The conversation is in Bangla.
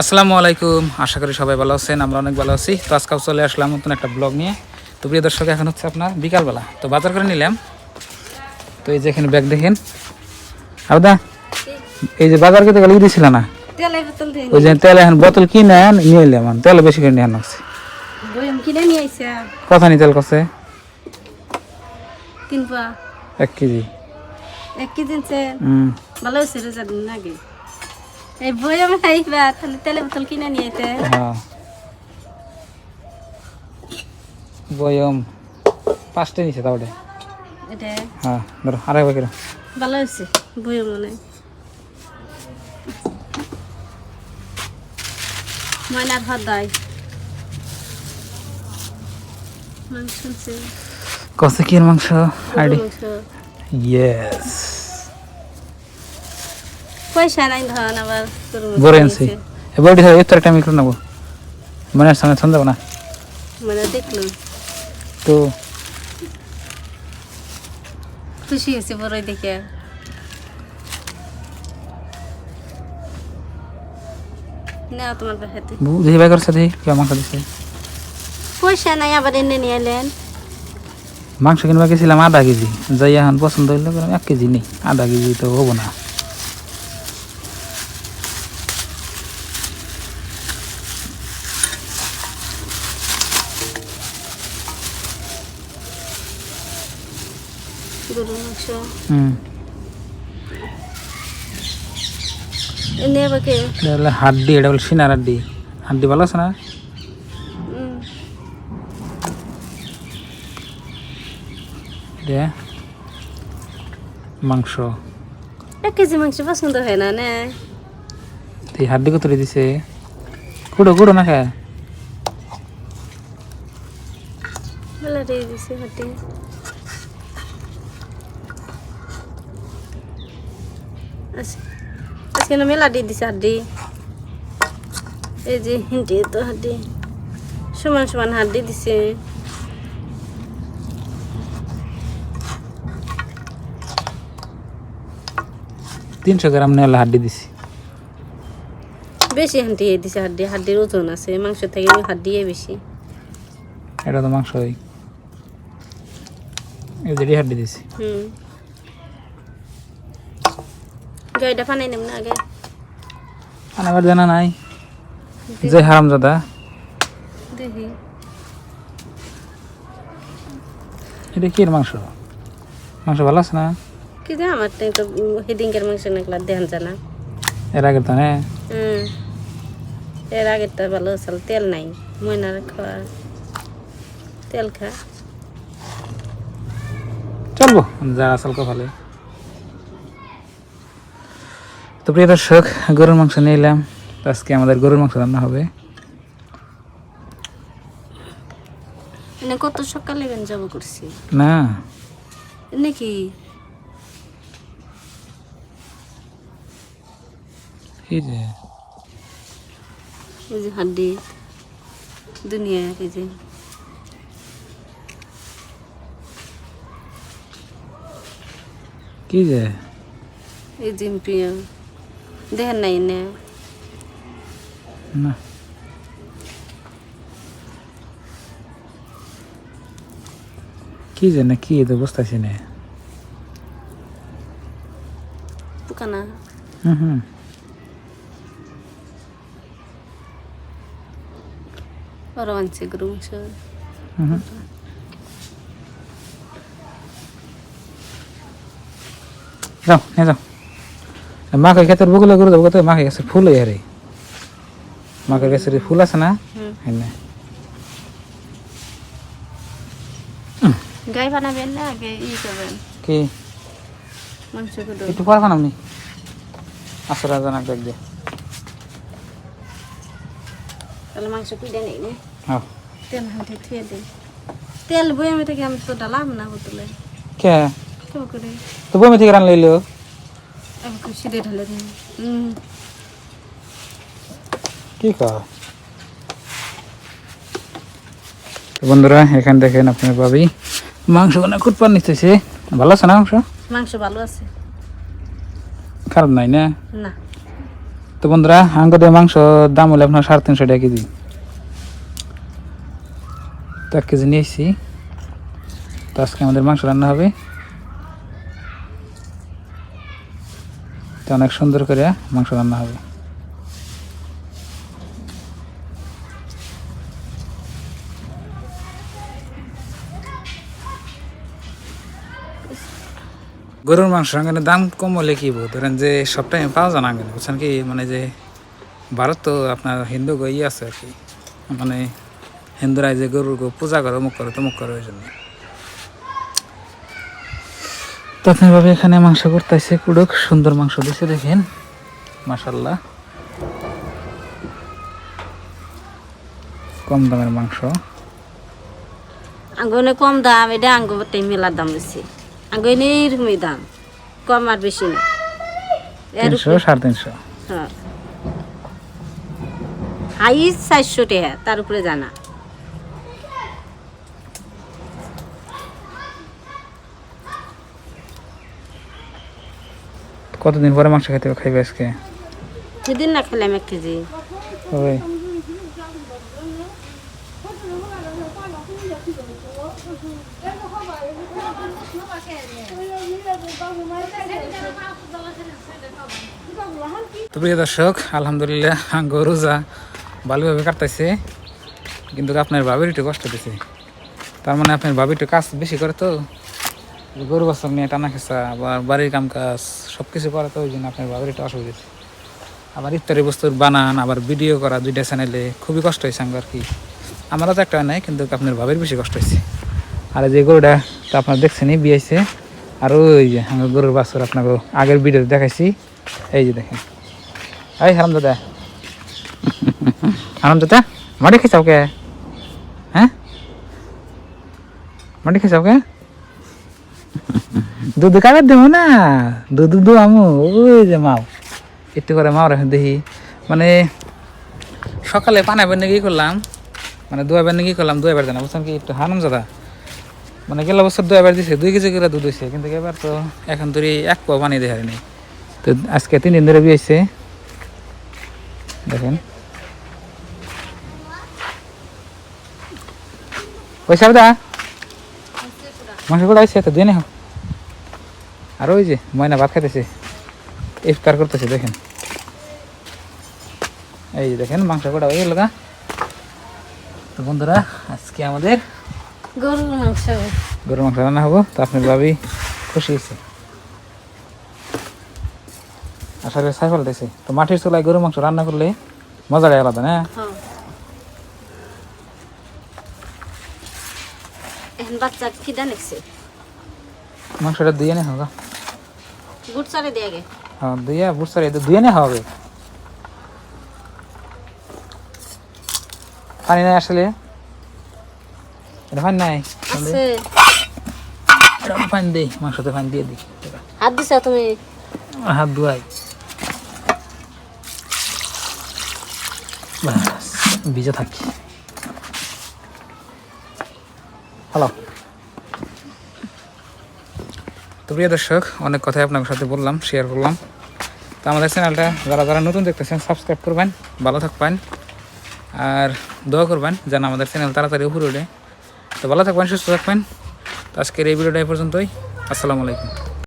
আসসালামু আলাইকুম। আশা করি সবাই ভালো আছেন আমরা অনেক ভালো আছি। তো আজকাল চলে আসলাম নতুন একটা ব্লগ নিয়ে। তো প্রিয় দর্শক এখন হচ্ছে আপনার বিকালবেলা। তো বাজার করে নিলাম। তো এই যে এখানে ব্যাগ দেখেন। আবদা এই যে বাজার করতে গেলে ই দিছিল না? ওই যে তেল এখন বোতল কিনে নিয়ে এলাম তেল বেশি করে নিয়ে আনছে কথা নি তেল কছে? এক কেজি। এক কেজি ভালো হয়েছে রোজা দিন আগে। এই বয়ম খাইবা তাহলে তেলের বোতল কিনে নিয়ে হ্যাঁ। বয়ম পাঁচটা নিছে তাহলে এটা? হ্যাঁ ধরো আড়াই বাকি ভালো হয়েছে বয়ম মনে ময়নার ভাত দেয় মাংস কি মাংস? আইডি। ইয়েস পয়সা নাই ধন আবার বড় আনছি এবার একটা আমি করে নেব। মনে সামনে ছন্দ না? মানে দেখলাম তো খুশি হয়েছে বড়ই দেখে। না তোমার করছে দেখি পয়সা নাই আবার এনে নিয়ে এলেন। মাংস কিনবা গেছিলাম আধা কেজি। যাই এখন পছন্দ হইল এক কেজি নেই আধা কেজি তো হব না গরুর মাংস হুম এনে আবার কে এটা হলো হাড্ডি এটা হলো সিনার হাড্ডি। হাড্ডি ভালো আছে না? মাংস। এক কেজি মাংস পছন্দ হয় না না? তো এই হাড্ডি কত দিছে? কুড়ো কুড়ো না খায় দিছে হাতে আজকে না মেলা দিয়ে দিছে হাড্ডি। এই যে হিন্দি তো হাড্ডি। সমান সমান হাড্ডি দিছে। তিনশো গ্রাম নেওয়ালে হাড্ডি দিছি। বেশি হাড্ডি দিছে হাড্ডি হাড্ডির ওজন আছে মাংস থেকে হাড্ডিয়ে বেশি। এটা তো মাংস এদেরই হাড্ডি দিছি। হুম। গাড়িটা ফানাই নেব না আগে। আনাবার জানা নাই। যে হারাম দাদা দেখি। এটা কি মাংস? মাংস ভালো আছে না? কি যে আমার তো হেদিনকার মাংস নাকলা দেখান জানা। এর আগে তো হুম এর আগেরটা ভালো আসল তেল নাই ময়নার খাওয়া তেল খা। চলবো যা আসল ভালো তো প্রিয় দর্শক গরুর মাংস নিয়ে এলাম। আজকে আমাদের গরুর মাংস রান্না হবে। এনে কত সকালে যাব করছি? না। নাকি এই যে হাড্ডি। দুনিয়া এই যে। কি যে? এই যে প্রিয়। দেখেন নাই এনে না। কি যে না কি তো বুঝতেছি না? পুকানা। হুম হুম। ওরা আনছে গরু মাংস। হুম হুম। যাও নিয়ে যাও। মাকে ক্ষেতের বগুলো করে দেবো কত মাকে গেছে ফুল হয়ে রে মাকে গেছে ফুল আছে না এনে গাই বানাবেন না আগে ই করবেন। কি? একটু পরে আপনি আসরা জানা দেখ দিয়ে তাহলে মাংস পিড়ে নেই নে। হ্যাঁ। তেল হাতে থুয়ে দিন তেল বয়ামে থেকে আমি তো ডালাম না বোতলে। কে? কেউ করে। তো বমি থেকে রান লইলো? তো বন্ধুরা এখানে দেখেন আপনার ভাবি। মাংস কোনা কুটপান নিতেছে ভালো আছে না মাংস? মাংস ভালো আছে। খারাপ নাই না? না। তো বন্ধুরা আঙ্গদের মাংস দাম হলে আপনার সাড়ে তিনশো টাকা কেজি। তো এক কেজি নিয়ে এসেছি। তো আজকে আমাদের মাংস রান্না হবে। তো অনেক সুন্দর করে মাংস রান্না হবে। গরুর মাংস আঙ্গানের দাম কম হলে কি বলব? ধরেন যে সব টাইমে পাওয়া যায় না আঙ্গানে, বুঝছেন কি? মানে যে ভারত তো আপনার হিন্দু গো ইয়ে আছে আর কি। মানে হিন্দুরা যে গরুর পূজা করে, অমুক করে, তমুক করে ওই জন্য। তো এখানে মাংস করতেছে কুড়ক সুন্দর মাংস দিছে দেখেন। মাসাল্লাহ কম দামের মাংস। আঙ্গনে কম দাম এটা আঙ্গতে মেলার দাম বেশি আঙ্গনে এরকমই দাম কম আর বেশি না। তিনশো সাড়ে তিনশো। হ্যাঁ। হাইস্ট চারশো টাকা তার উপরে জানা। কতদিন পরে মাংস খেতে খাইবে আজকে? সেদিন না খেলাম এক কেজি। ওই। তো প্রিয় দর্শক আলহামদুলিল্লাহ গরুজা ভালোভাবে কাটতেছে। কিন্তু আপনার বাবির একটু কষ্ট দিছে। তার মানে আপনার বাবি একটু কাজ বেশি করে তো। গরু বাছর নিয়ে টানা খেসা, আবার বাড়ির কাম কাজ সব কিছু করে তো ওই জন্য আপনার বাবির একটু অসুবিধা। আবার ইত্যাদি বস্তুর বানান, আবার ভিডিও করা দুইটা চ্যানেলে খুবই কষ্ট হয়েছে আমার আর কি। আমারও তো একটা নাই, কিন্তু আপনার ভাবের বেশি কষ্ট হয়েছে। আর যে গরুটা, তো আপনার দেখছেনই বিয়েছে আর ওই যে আমার গরুর বাছর আপনাকে আগের ভিডিওতে দেখাইছি। এই যে দেখেন। এই হারাম দাদা। হারাম দাদা, মাটি খেয়েছাও কে হ্যাঁ? মাটি খেয়েছাও কে দুধ কাবার দেবো না। দুধ দু আমু। ওই যে মাও। একটু করে মাও রেখে দেখি। মানে সকালে পানাবেন নাকি করলাম? মানে দুয়াবার নাকি করলাম? দুয়াবার জানা বুঝছেন কি একটু হারাম দাদা মানে গেলা বছর দুয়াবার দিছে, দুই কেজি করে দুধ হয়েছে কিন্তু এবার তো এখন তোর এক পোয়া পানি দেখার নেই তো আজকে তিন দিন ধরে বিয়েছে দেখেন। ওই সাবদা মাংস করে আসছে তো দিয়ে নেই আর ওই যে ময়না ভাত খাইতেছে। ইফতার করতেছে দেখেন। এই যে দেখেন মাংস কটা হয়ে গেল গা। তো বন্ধুরা আজকে আমাদের গরুর মাংস। গরুর মাংস রান্না হব তো আপনার ভাবি খুশি হয়েছে। আসলে সাই ফেলতেছে তো মাটির চুলায় গরুর মাংস রান্না করলে মজাটাই আলাদা না? হ্যাঁ। বাচ্চা খিদা নিচ্ছে। মাংসটা দিয়ে নে হোক গুড় দিয়ে গে। হ্যাঁ দিয়ে বুঝতে পারি দুয়ে নে হবে। পানি নাই আসলে। এটা পানি নাই আছে। পানি দিই মাংসতে পানি দিয়ে দিই। হাত দিছ তুমি? হাত ধোয়াই। ভিজে থাকি। তো প্রিয় দর্শক, অনেক কথাই আপনার সাথে বললাম শেয়ার করলাম। তো আমাদের চ্যানেলটা যারা যারা নতুন দেখতেছেন সাবস্ক্রাইব করবেন, ভালো থাকবেন, আর দোয়া করবেন যেন আমাদের চ্যানেল তাড়াতাড়ি উপরে ওঠে। তো ভালো থাকবেন, সুস্থ থাকবেন। তো আজকের এই ভিডিওটা এই পর্যন্তই। আসসালামু আলাইকুম।